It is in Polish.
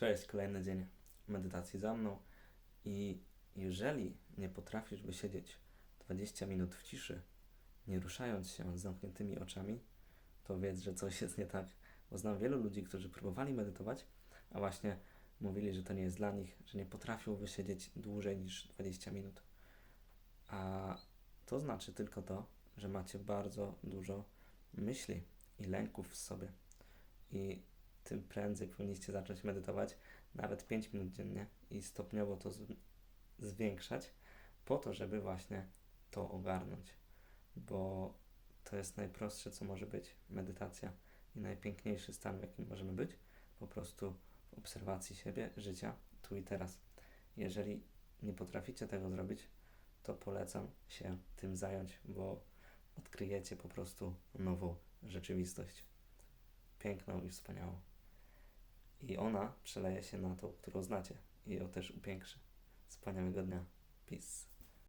Cześć, kolejny dzień medytacji za mną i jeżeli nie potrafisz wysiedzieć 20 minut w ciszy, nie ruszając się z zamkniętymi oczami, to wiedz, że coś jest nie tak. Bo znam wielu ludzi, którzy próbowali medytować, a właśnie mówili, że to nie jest dla nich, że nie potrafią wysiedzieć dłużej niż 20 minut. A to znaczy tylko to, że macie bardzo dużo myśli i lęków w sobie. I tym prędzej powinniście zacząć medytować nawet 5 minut dziennie i stopniowo to zwiększać, po to, żeby właśnie to ogarnąć. Bo to jest najprostsze, co może być medytacja i najpiękniejszy stan, w jakim możemy być, po prostu w obserwacji siebie, życia tu i teraz. Jeżeli nie potraficie tego zrobić, to polecam się tym zająć, bo odkryjecie po prostu nową rzeczywistość. Piękną i wspaniałą. Ona przeleje się na tą, którą znacie i ją też upiększy. Wspaniałego dnia. Peace.